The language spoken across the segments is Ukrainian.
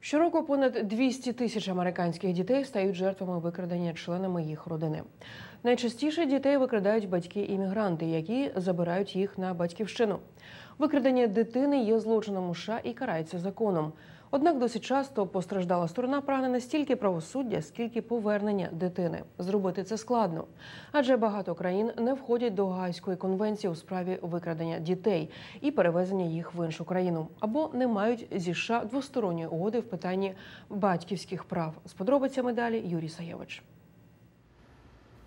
Щороку понад 200 тисяч американських дітей стають жертвами викрадення членами їх родини. Найчастіше дітей викрадають батьки-іммігранти, які забирають їх на батьківщину. Викрадення дитини є злочином США і карається законом. Однак досить часто постраждала сторона прагне не стільки правосуддя, скільки повернення дитини. Зробити це складно, адже багато країн не входять до Гайської конвенції у справі викрадення дітей і перевезення їх в іншу країну, або не мають зі США двосторонньої угоди в питанні батьківських прав. З подробицями далі Юрій Саєвич.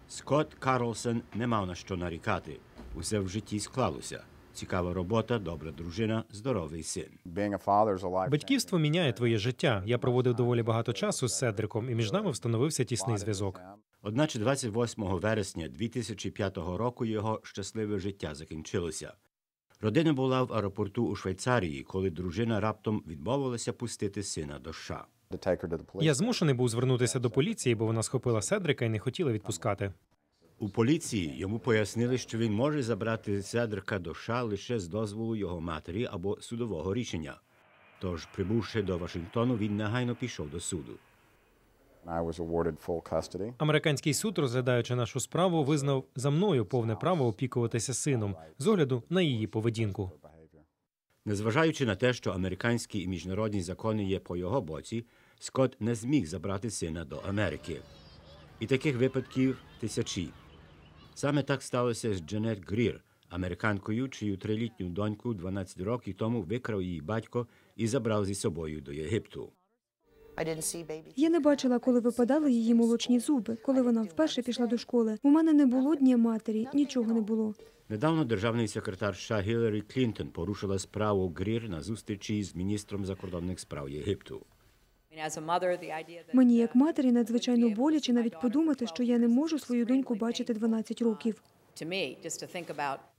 Скотт Карлсон не мав на що нарікати. Усе в житті склалося. Цікава робота, добра дружина, здоровий син. Батьківство міняє твоє життя. Я проводив доволі багато часу з Седриком, і між нами встановився тісний зв'язок. Одначе 28 вересня 2005 року його щасливе життя закінчилося. Родина була в аеропорту у Швейцарії, коли дружина раптом відмовилася пустити сина до США. Я змушений був звернутися до поліції, бо вона схопила Седрика і не хотіла відпускати. У поліції йому пояснили, що він може забрати Седрика до США лише з дозволу його матері або судового рішення. Тож, прибувши до Вашингтону, він негайно пішов до суду. I was awarded full custody. Американський суд, розглядаючи нашу справу, визнав за мною повне право опікуватися сином з огляду на її поведінку. Незважаючи на те, що американські і міжнародні закони є по його боці, Скотт не зміг забрати сина до Америки. І таких випадків тисячі. Саме так сталося з Джанет Грір, американкою, чию трилітню доньку 12 років тому викрав її батько і забрав зі собою до Єгипту. Я не бачила, коли випадали її молочні зуби, коли вона вперше пішла до школи. У мене не було дня матері, нічого не було. Недавно державний секретар США Гіларі Клінтон порушила справу Грір на зустрічі з міністром закордонних справ Єгипту. Мені, як матері, надзвичайно боляче навіть подумати, що я не можу свою доньку бачити 12 років.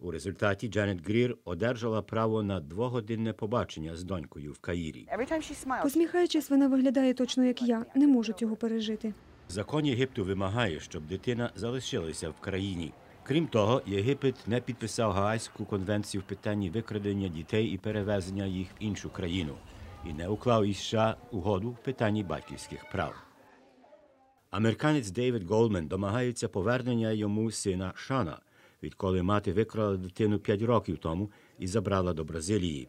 У результаті Джанет Грір одержала право на двогодинне побачення з донькою в Каїрі. Посміхаючись, вона виглядає точно як я. Не можу цього пережити. Закон Єгипту вимагає, щоб дитина залишилася в країні. Крім того, Єгипет не підписав Гаазьку конвенцію в питанні викрадення дітей і перевезення їх в іншу країну і не уклав із США угоду в питанні батьківських прав. Американець Дейвід Голмен домагається повернення йому сина Шана, відколи мати викрала дитину 5 років тому і забрала до Бразилії.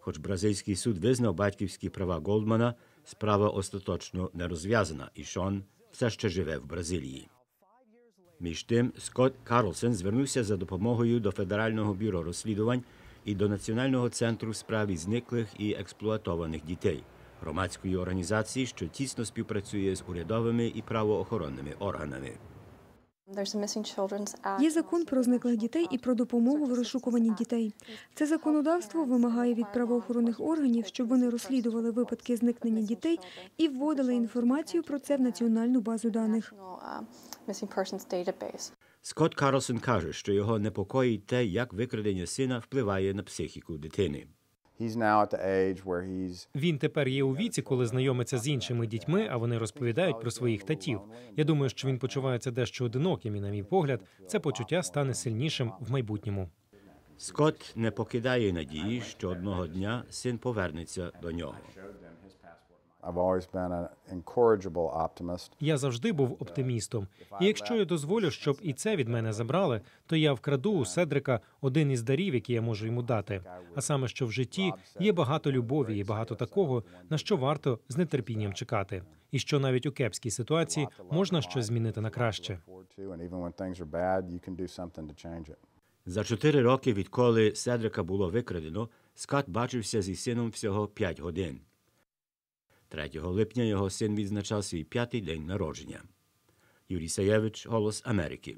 Хоч бразильський суд визнав батьківські права Голдмана, справа остаточно не розв'язана, і Шон все ще живе в Бразилії. Між тим, Скотт Карлсон звернувся за допомогою до Федерального бюро розслідувань і до Національного центру в справі зниклих і експлуатованих дітей, громадської організації, що тісно співпрацює з урядовими і правоохоронними органами. Є закон про зниклих дітей і про допомогу в розшукуванні дітей. Це законодавство вимагає від правоохоронних органів, щоб вони розслідували випадки зникнення дітей і вводили інформацію про це в національну базу даних. Скотт Карлсон каже, що його непокоїть те, як викрадення сина впливає на психіку дитини. Він тепер є у віці, коли знайомиться з іншими дітьми, а вони розповідають про своїх татів. Я думаю, що він почувається дещо одиноким, і, на мій погляд, це почуття стане сильнішим в майбутньому. Скотт не покидає надії, що одного дня син повернеться до нього. Я завжди був оптимістом. І якщо я дозволю, щоб і це від мене забрали, то я вкраду у Седрика один із дарів, які я можу йому дати. А саме, що в житті є багато любові і багато такого, на що варто з нетерпінням чекати, і що навіть у кепській ситуації можна щось змінити на краще. За чотири роки, відколи Седрика було викрадено, Скотт бачився зі сином всього п'ять годин. 3 липня його син відзначав свій п'ятий день народження. Юрій Саєвич, Голос Америки.